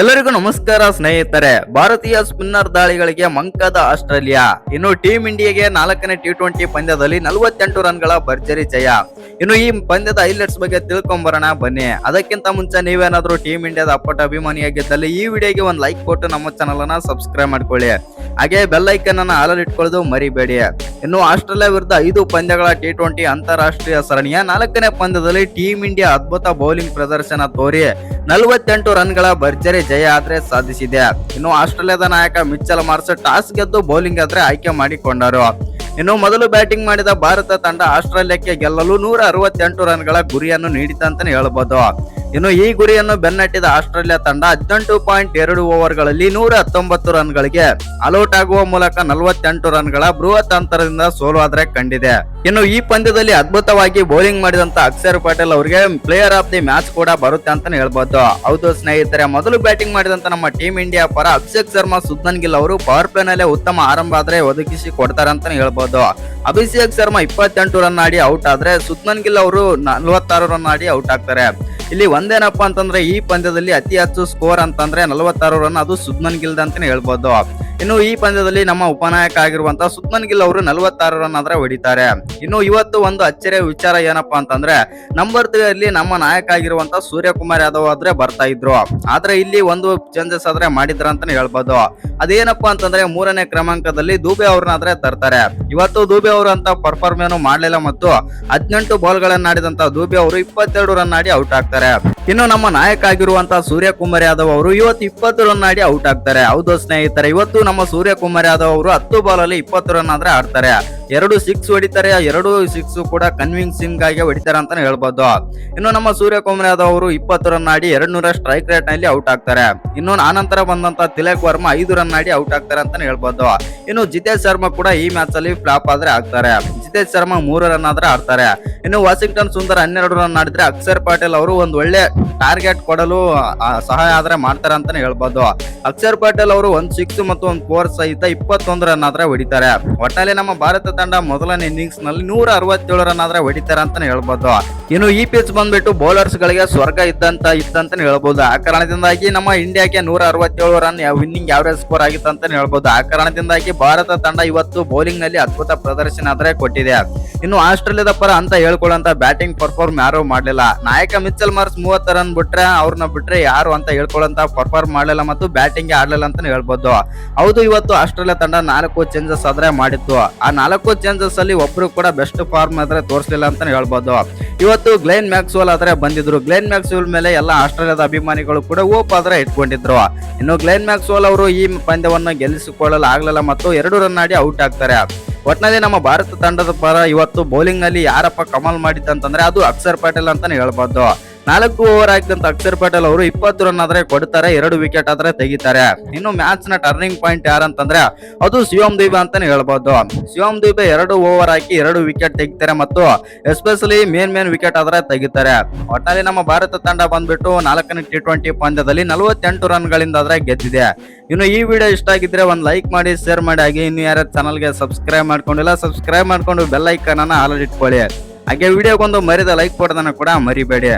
ಎಲ್ಲರಿಗೂ ನಮಸ್ಕಾರ ಸ್ನೇಹಿತರೆ. ಭಾರತೀಯ ಸ್ಪಿನ್ನರ್ ದಾಳಿಗಳಿಗೆ ಮಂಕದ ಆಸ್ಟ್ರೇಲಿಯಾ. ಇನ್ನು ಟೀಂ ಇಂಡಿಯಾಗೆ ನಾಲ್ಕನೇ ಟಿ ಟ್ವೆಂಟಿ ಪಂದ್ಯದಲ್ಲಿ ನಲವತ್ತೆಂಟು ರನ್ಗಳ ಭರ್ಜರಿ ಜಯ. ಇನ್ನು ಈ ಪಂದ್ಯದ ಹೈಲೈಟ್ಸ್ ಬಗ್ಗೆ ತಿಳ್ಕೊಂಬರೋಣ ಬನ್ನಿ. ಅದಕ್ಕಿಂತ ಮುಂಚೆ ನೀವೇನಾದ್ರೂ ಟೀಮ್ ಇಂಡಿಯಾದ ಅಪ್ಪಟ ಅಭಿಮಾನಿಯಾಗಿದ್ದಲ್ಲಿ ಈ ವಿಡಿಯೋಗೆ ಒಂದು ಲೈಕ್ ಕೊಟ್ಟು ನಮ್ಮ ಚಾನಲ್ ಅನ್ನ ಸಬ್ಸ್ಕ್ರೈಬ್ ಮಾಡ್ಕೊಳ್ಳಿ. ಹಾಗೆ ಬೆಲ್ ಐಕನ್ ಅನ್ನ ಆಲಲ್ಲಿ ಇಟ್ಕೊಳ್ಳೋದು ಮರಿಬೇಡಿ. ಇನ್ನು ಆಸ್ಟ್ರೇಲಿಯಾ ವಿರುದ್ಧ ಐದು ಪಂದ್ಯಗಳ ಟಿ ಟ್ವೆಂಟಿ ಅಂತಾರಾಷ್ಟ್ರೀಯ ಸರಣಿಯ ನಾಲ್ಕನೇ ಪಂದ್ಯದಲ್ಲಿ ಟೀಂ ಇಂಡಿಯಾ ಅದ್ಭುತ ಬೌಲಿಂಗ್ ಪ್ರದರ್ಶನ ತೋರಿ ನಲವತ್ತೆಂಟು ರನ್ಗಳ ಭರ್ಜರಿ ಜಯ ಆದ್ರೆ ಸಾಧಿಸಿದೆ. ಇನ್ನು ಆಸ್ಟ್ರೇಲಿಯಾದ ನಾಯಕ ಮಿಚ್ಚಲ್ ಮಾರ್ಸ್ ಟಾಸ್ ಗೆದ್ದು ಬೌಲಿಂಗ್ ಆದ್ರೆ ಆಯ್ಕೆ ಮಾಡಿಕೊಂಡರು. ಇನ್ನು ಮೊದಲು ಬ್ಯಾಟಿಂಗ್ ಮಾಡಿದ ಭಾರತ ತಂಡ ಆಸ್ಟ್ರೇಲಿಯಾಕ್ಕೆ ಗೆಲ್ಲಲು ನೂರ ಅರವತ್ತೆಂಟು ರನ್ಗಳ ಗುರಿಯನ್ನು ನೀಡಿತಂತಾನೆ ಹೇಳ್ಬೋದು. ಇನ್ನು ಈ ಗುರಿಯನ್ನು ಬೆನ್ನಟ್ಟಿದ ಆಸ್ಟ್ರೇಲಿಯಾ ತಂಡ ಹದಿನೆಂಟು ಪಾಯಿಂಟ್ ಎರಡು ಓವರ್ಗಳಲ್ಲಿ ನೂರ ಹತ್ತೊಂಬತ್ತು ರನ್ಗಳಿಗೆ ಅಲೌಟ್ ಆಗುವ ಮೂಲಕ ನಲವತ್ತೆಂಟು ರನ್ಗಳ ಬೃಹತ್ ಅಂತರದಿಂದ ಸೋಲುವಾದ್ರೆ ಕಂಡಿದೆ. ಇನ್ನು ಈ ಪಂದ್ಯದಲ್ಲಿ ಅದ್ಭುತವಾಗಿ ಬೌಲಿಂಗ್ ಮಾಡಿದಂತ ಅಕ್ಷರ್ ಪಟೇಲ್ ಅವರಿಗೆ ಪ್ಲೇಯರ್ ಆಫ್ ದಿ ಮ್ಯಾಚ್ ಕೂಡ ಬರುತ್ತೆ ಅಂತ ಹೇಳ್ಬೋದು. ಹೌದು ಸ್ನೇಹಿತರೆ, ಮೊದಲು ಬ್ಯಾಟಿಂಗ್ ಮಾಡಿದಂತ ನಮ್ಮ ಟೀಮ್ ಇಂಡಿಯಾ ಪರ ಅಭಿಷೇಕ್ ಶರ್ಮಾ, ಸುದ್ನನ್ ಗಿಲ್ ಅವರು ಪವರ್ ಪ್ಲೇ ನಲ್ಲೇ ಉತ್ತಮ ಆರಂಭ ಆದ್ರೆ ಒದಗಿಸಿ ಕೊಡ್ತಾರೆ ಅಂತ ಹೇಳ್ಬೋದು. ಅಭಿಷೇಕ್ ಶರ್ಮಾ ಇಪ್ಪತ್ತೆಂಟು ರನ್ ಆಡಿ ಔಟ್ ಆದ್ರೆ ಸುದ್ಮನ್ ಗಿಲ್ ಅವರು ನಲವತ್ತಾರು ರನ್ ಆಡಿ ಔಟ್ ಆಗ್ತಾರೆ. ಇಲ್ಲಿ ಒಂದೇನಪ್ಪ ಅಂತಂದ್ರೆ ಈ ಪಂದ್ಯದಲ್ಲಿ ಅತಿ ಹೆಚ್ಚು ಸ್ಕೋರ್ ಅಂತಂದ್ರೆ ನಲವತ್ತಾರು ರನ್ ಅದು ಸುಬ್ಮನ್ ಗಿಲ್ದ ಅಂತಾನೆ ಹೇಳ್ಬೋದು. ಇನ್ನು ಈ ಪಂದ್ಯದಲ್ಲಿ ನಮ್ಮ ಉಪನಾಯಕ ಆಗಿರುವಂತಹ ಸುತ್ಮನ್ ಗಿಲ್ ಅವರು ನಲವತ್ತಾರು ರನ್ ಆದ್ರೆ ಹೊಡಿತಾರೆ. ಇನ್ನು ಇವತ್ತು ಒಂದು ಅಚ್ಚರಿಯ ವಿಚಾರ ಏನಪ್ಪಾ ಅಂತಂದ್ರೆ ನಂಬರ್ ತ್ರೀ ಅಲ್ಲಿ ನಮ್ಮ ನಾಯಕ ಆಗಿರುವಂತ ಸೂರ್ಯಕುಮಾರ್ ಯಾದವ್ ಆದ್ರೆ ಬರ್ತಾ ಇದ್ರು. ಆದ್ರೆ ಇಲ್ಲಿ ಒಂದು ಚೇಂಜಸ್ ಆದ್ರೆ ಮಾಡಿದ್ರ ಅಂತಾನೆ ಹೇಳ್ಬೋದು. ಅದೇನಪ್ಪಾ ಅಂತಂದ್ರೆ, ಮೂರನೇ ಕ್ರಮಾಂಕದಲ್ಲಿ ದೂಬೆ ಅವ್ರನ್ನಾದ್ರೆ ತರ್ತಾರೆ. ಇವತ್ತು ದೂಬೆ ಅವರು ಅಂತ ಪರ್ಫಾರ್ಮ್ ಏನು ಮಾಡ್ಲಿಲ್ಲ ಮತ್ತು ಹದಿನೆಂಟು ಬಾಲ್ ಗಳನ್ನಾಡಿದಂತ ದೂಬೆ ಅವರು ಇಪ್ಪತ್ತೆರಡು ರನ್ ಆಡಿ ಔಟ್ ಆಗ್ತಾರೆ. ಇನ್ನು ನಮ್ಮ ನಾಯಕ ಆಗಿರುವಂತ ಸೂರ್ಯಕುಮಾರ್ ಯಾದವ್ ಅವರು ಇವತ್ತು ಇಪ್ಪತ್ತು ರನ್ ಆಡಿ ಔಟ್ ಆಗ್ತಾರೆ. ಹೌದು ಸ್ನೇಹಿತರೆ, ಇವತ್ತು ನಮ್ಮ ಸೂರ್ಯಕುಮಾರ್ ಯಾದವ್ ಅವರು ಹತ್ತು ಬಾಲ್ ಅಲ್ಲಿ ಇಪ್ಪತ್ತು ರನ್ ಆದ್ರೆ ಆಡ್ತಾರೆ. ಎರಡು ಸಿಕ್ಸ್ ಹೊಡಿತಾರೆ, ಎರಡು ಸಿಕ್ಸ್ ಕೂಡ ಕನ್ವಿನ್ಸಿಂಗ್ ಆಗಿ ಹೊಡಿತಾರೆ ಅಂತಾನೆ ಹೇಳ್ಬೋದು. ಇನ್ನು ನಮ್ಮ ಸೂರ್ಯಕುಮಾರ್ ಯಾದವ್ ಅವರು ಇಪ್ಪತ್ತು ರನ್ ಆಡಿ ಎರಡ್ ನೂರ ಸ್ಟ್ರೈಕ್ ರೇಟ್ನಲ್ಲಿ ಔಟ್ ಆಗ್ತಾರೆ. ಇನ್ನು ಆನಂತರ ಬಂದಂತ ತಿಲಕ್ ವರ್ಮಾ ಐದು ರನ್ ಆಡಿ ಔಟ್ ಆಗ್ತಾರೆ ಅಂತಾನೆ ಹೇಳ್ಬೋದು. ಇನ್ನು ಜಿತೇಶ್ ಶರ್ಮಾ ಕೂಡ ಈ ಮ್ಯಾಚ್ ಅಲ್ಲಿ ಫ್ಲಾಪ್ ಆದ್ರೆ ಆಗ್ತಾರೆ. ಜಿತೇಶ್ ಶರ್ಮಾ ಮೂರು ರನ್ ಆದ್ರೆ ಆಡ್ತಾರೆ. ಇನ್ನು ವಾಷಿಂಗ್ಟನ್ ಸುಂದರ್ ಹನ್ನೆರಡು ರನ್ ಆಡಿದ್ರೆ ಅಕ್ಷರ್ ಪಟೇಲ್ ಅವರು ಒಂದು ಒಳ್ಳೆ ಟಾರ್ಗೆಟ್ ಕೊಡಲು ಸಹಾಯ ಆದ್ರೆ ಮಾಡ್ತಾರೆ ಅಂತಾನೆ ಹೇಳ್ಬೋದು. ಅಕ್ಷರ್ ಪಟೇಲ್ ಅವರು ಒಂದ್ ಸಿಕ್ಸ್ ಮತ್ತು ಒಂದ್ ಫೋರ್ ಸಹಿತ ಇಪ್ಪತ್ತೊಂದು ರನ್ ಆದ್ರೆ ಹೊಡಿತಾರೆ. ಒಟ್ನಲ್ಲಿ ನಮ್ಮ ಭಾರತ ತಂಡ ಮೊದಲನೇ ಇನ್ನಿಂಗ್ಸ್ನಲ್ಲಿ ನೂರ ಅರವತ್ತೇಳು ರನ್ ಆದ್ರೆ ಹೊಡಿತಾರೆ ಅಂತಾನೆ ಹೇಳ್ಬೋದು. ಇನ್ನು ಈ ಪಿಚ್ ಬಂದ್ಬಿಟ್ಟು ಬೌಲರ್ಸ್ ಗಳಿಗೆ ಸ್ವರ್ಗ ಇದ್ದಂತ ಇತ್ತಂತ ಹೇಳ್ಬೋದು. ಆ ಕಾರಣದಿಂದಾಗಿ ನಮ್ಮ ಇಂಡಿಯಾಕ್ಕೆ ನೂರ ಅರವತ್ತೇಳು ರನ್ ವಿನ್ನಿಂಗ್ ಯಾವರೇಜ್ ಸ್ಕೋರ್ ಆಗಿತ್ತು ಅಂತ ಹೇಳ್ಬೋದು. ಆ ಕಾರಣದಿಂದಾಗಿ ಭಾರತ ತಂಡ ಇವತ್ತು ಬೌಲಿಂಗ್ನಲ್ಲಿ ಅದ್ಭುತ ಪ್ರದರ್ಶನ ಆದರೆ ಕೊಟ್ಟಿದೆ. ಇನ್ನು ಆಸ್ಟ್ರೇಲಿಯಾದ ಪರ ಅಂತ ಹೇಳ್ಕೊಳ್ಳಂತ ಬ್ಯಾಟಿಂಗ್ ಪರ್ಫಾರ್ಮ್ ಯಾರು ಮಾಡಲಿಲ್ಲ. ನಾಯಕ ಮಿಚ್ಚಲ್ ಮಾರ್ಸ್ ಮೂವತ್ತು ರನ್ ಬಿಟ್ರೆ ಅವ್ರನ್ನ ಬಿಟ್ರೆ ಯಾರು ಅಂತ ಹೇಳ್ಕೊಳ್ಳೋಂತ ಪರ್ಫಾರ್ಮ್ ಮಾಡಲಿಲ್ಲ ಮತ್ತು ಬ್ಯಾಟಿಂಗ್ ಆಡಲಿಲ್ಲ ಅಂತ ಹೇಳ್ಬೋದು. ಹೌದು, ಇವತ್ತು ಆಸ್ಟ್ರೇಲಿಯಾ ತಂಡ ನಾಲ್ಕು ಚೇಂಜಸ್ ಆದ್ರೆ ಮಾಡಿತ್ತು. ಆ ನಾಲ್ಕು ಚೇಂಜಸ್ ಅಲ್ಲಿ ಒಬ್ರು ಕೂಡ ಬೆಸ್ಟ್ ಫಾರ್ಮ್ ಆದ್ರೆ ತೋರಿಸಲಿಲ್ಲ ಅಂತಾನೆ ಹೇಳ್ಬೋದು. ಇವತ್ತು ಗ್ಲೇನ್ ಮ್ಯಾಕ್ಸ್ವೆಲ್ ಆದ್ರೆ ಬಂದಿದ್ರು. ಗ್ಲೇನ್ ಮ್ಯಾಕ್ಸ್ವೆಲ್ ಮೇಲೆ ಎಲ್ಲ ಆಸ್ಟ್ರೇಲಿಯಾದ ಅಭಿಮಾನಿಗಳು ಕೂಡ ಓಪ್ ಆದ್ರೆ ಇಟ್ಕೊಂಡಿದ್ರು. ಇನ್ನು ಗ್ಲೇನ್ ಮ್ಯಾಕ್ಸ್ವೆಲ್ ಅವರು ಈ ಪಂದ್ಯವನ್ನು ಗೆಲ್ಲಿಸಿಕೊಳ್ಳಲು ಆಗಲಿಲ್ಲ ಮತ್ತು ಎರಡು ರನ್ ಆಡಿ ಔಟ್ ಆಗ್ತಾರೆ. ಒಟ್ನಲ್ಲಿ ನಮ್ಮ ಭಾರತ ತಂಡದ ಪರ ಇವತ್ತು ಬೌಲಿಂಗ್ನಲ್ಲಿ ಯಾರಪ್ಪ ಕಮಲ್ ಮಾಡಿದ್ದಂತಂದ್ರೆ ಅದು ಅಕ್ಷರ್ ಪಟೇಲ್ ಅಂತಾನೆ ಹೇಳ್ಬೋದು. ನಾಲ್ಕು ಓವರ್ ಹಾಕಿದಂತ ಅಕ್ಷರ್ ಪಟೇಲ್ ಅವರು ಇಪ್ಪತ್ತು ರನ್ ಆದ್ರೆ ಕೊಡ್ತಾರೆ, ಎರಡು ವಿಕೆಟ್ ಆದ್ರೆ ತೆಗಿತಾರೆ. ಇನ್ನು ಮ್ಯಾಚ್ನ ಟರ್ನಿಂಗ್ ಪಾಯಿಂಟ್ ಯಾರಂತಂದ್ರೆ ಅದು ಶಿವಂ ದೀಪ ಅಂತಾನೆ ಹೇಳ್ಬೋದು. ಶಿವಂ ದೀಪ ಎರಡು ಓವರ್ ಹಾಕಿ ಎರಡು ವಿಕೆಟ್ ತೆಗಿತಾರೆ ಮತ್ತು ಎಸ್ಪೆಷಲಿ ಮೇನ್ ಮೇನ್ ವಿಕೆಟ್ ಆದ್ರೆ ತೆಗಿತಾರೆ. ಒಟ್ನಲ್ಲಿ ನಮ್ಮ ಭಾರತ ತಂಡ ಬಂದ್ಬಿಟ್ಟು ನಾಲ್ಕನೇ ಟಿ ಟ್ವೆಂಟಿ ಪಂದ್ಯದಲ್ಲಿ ನಲವತ್ತೆಂಟು ರನ್ ಗಳಿಂದ ಆದ್ರೆ ಗೆದ್ದಿದೆ. ಇನ್ನು ಈ ವಿಡಿಯೋ ಇಷ್ಟ ಆಗಿದ್ರೆ ಒಂದು ಲೈಕ್ ಮಾಡಿ ಶೇರ್ ಮಾಡಿ, ಹಾಗೆ ಇನ್ನು ಯಾರ ಚಾನಲ್ಗೆ ಸಬ್ಸ್ಕ್ರೈಬ್ ಮಾಡ್ಕೊಂಡಿಲ್ಲ ಸಬ್ಸ್ಕ್ರೈಬ್ ಮಾಡ್ಕೊಂಡು ಬೆಲ್ ಐಕನ್ ಅನ್ನ ಆಲ್ ಇಟ್ಕೊಳ್ಳಿ. ಹಾಗೆ ವಿಡಿಯೋಗೊಂದು ಮರಿದ ಲೈಕ್ ಕೊಡೋದನ್ನ ಕೂಡ ಮರಿಬೇಡಿ.